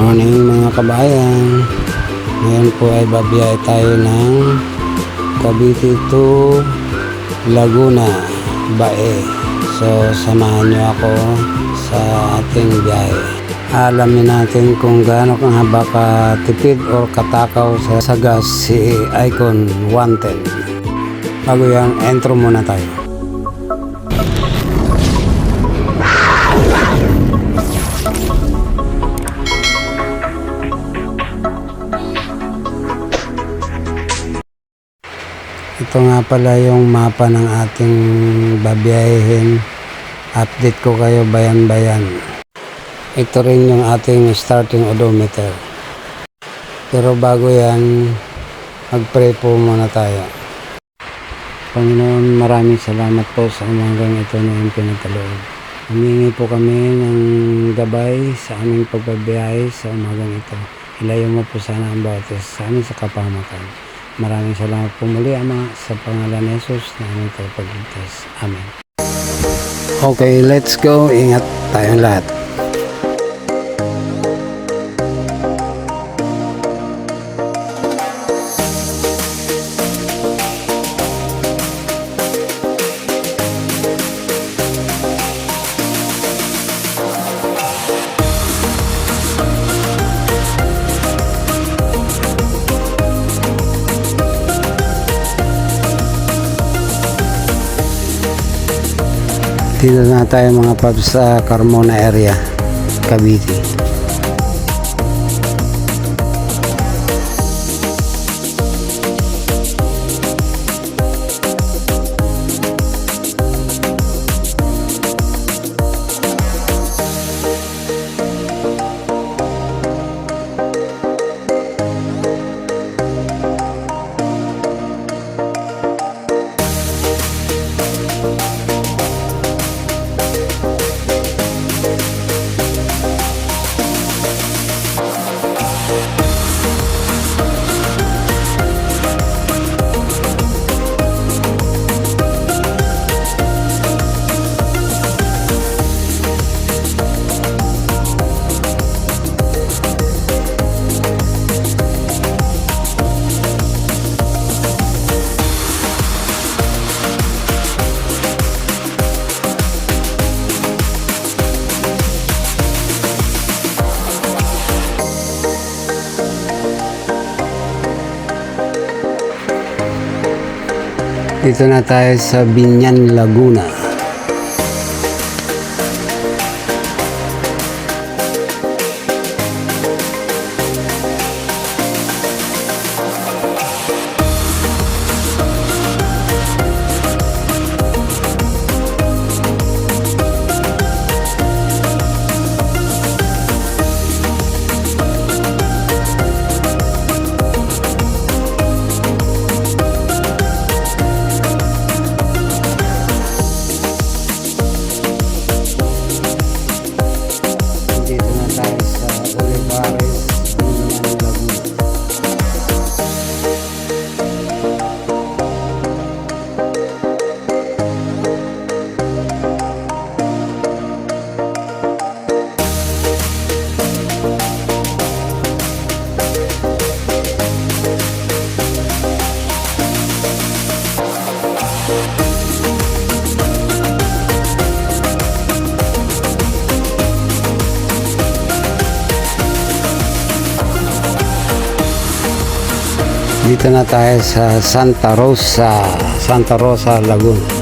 Morning mga kabayan. Ngayon po ay babiyay tayo ng Cavite to Laguna, Bae. So samahan niyo ako sa ating biyahe. Alamin natin kung gaano kang haba katipid o katakaw sa, sa gas si Icon 110. Bago yan, intro muna tayo. Ito nga pala yung mapa ng ating babiyahin. Update ko kayo bayan-bayan. Ito rin yung ating starting odometer. Pero bago yan, mag-pray po muna tayo. Panginoon, maraming salamat po sa umagang ito na yung pinagkaloob. Humingi po kami ng gabay sa aming pagbabiyahe sa umagang ito. Ilayo mo po sana ang bawat sa amin sa kapamakan. Maraming salamat po muli, Ama, sa pangalan ni Jesus na aming tagapagligtas. Amen. Okay, let's go. Ingat tayong lahat. Dito na tayo mga paps sa Carmona area, Cavite. Dito na tayo sa Binyan, Laguna. Dito na tayo sa Santa Rosa, Santa Rosa, Laguna.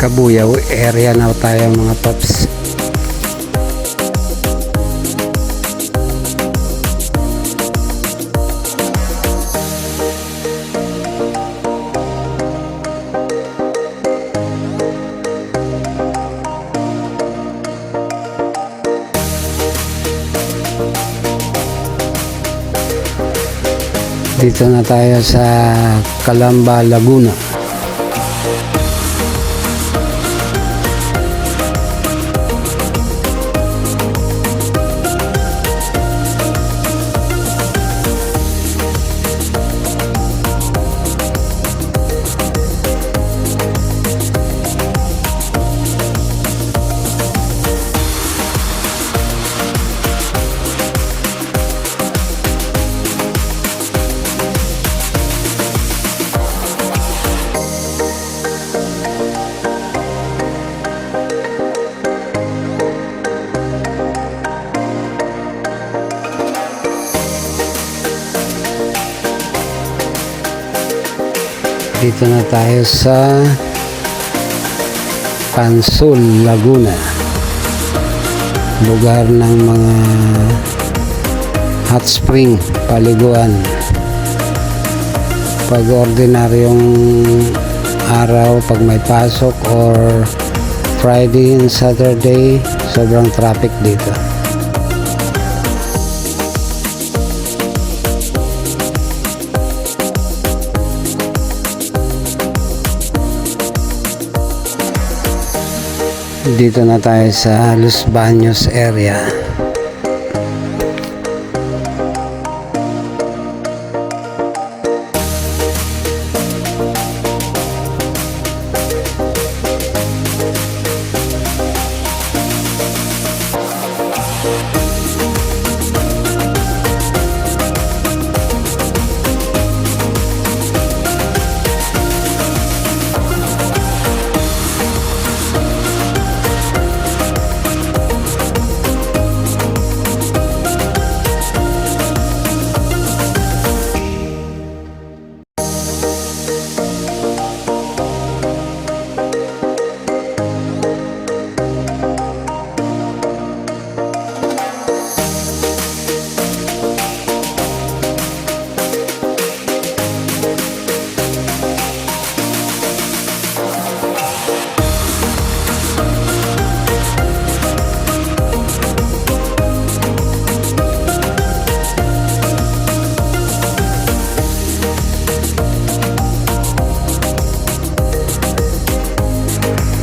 Kabuyaw area na tayo mga paps. dito na tayo sa Calamba, Laguna Dito na tayo sa Pansul, Laguna. Lugar ng mga hot spring, paliguan. Pag ordinaryong araw, pag may pasok or Friday and Saturday, sobrang traffic dito. Dito na tayo sa Los Baños area.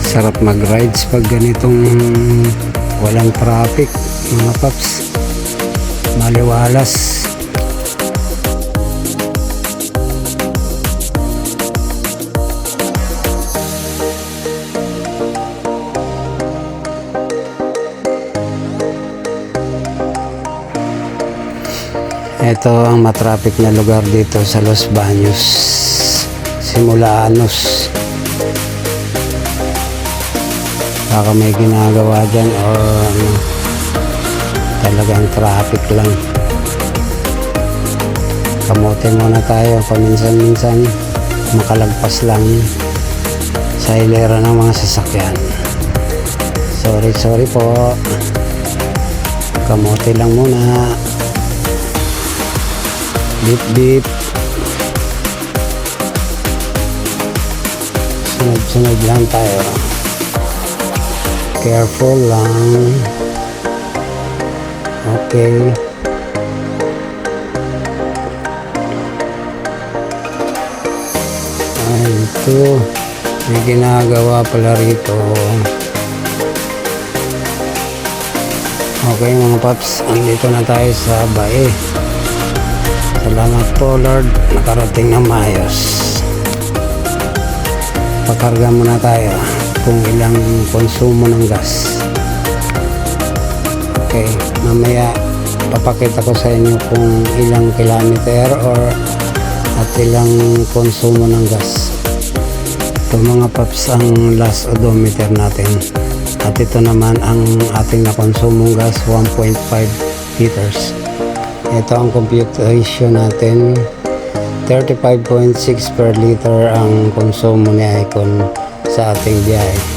Sarap mag-rides pag ganitong walang traffic, mga paps. Maliwalas. Ito ang matraffic na lugar dito sa Los Baños. Simula Anos. Baka may ginagawa dyan or ano, talagang traffic lang. Kamote muna tayo paminsan-minsan. Makalagpas lang sa hilera ng mga sasakyan. Sorry sorry po. Kamote lang muna. Beep beep. Sunod sunod lang tayo careful lang okay. Ay ito. May ginagawa pala rito. Okay mga paps. Andito na tayo sa bae salamat po lord. Nakarating ng maayos. Pakarga muna tayo kung ilang konsumo ng gas. Okay, mamaya papakita ko sa inyo kung ilang kilometer or at ilang konsumo ng gas. Ito mga paps ang last odometer natin. At ito naman ang ating nakonsumong gas 1.5 liters. Ito ang computation natin 35.6 per liter ang konsumo ni Icon sa ating biyahe.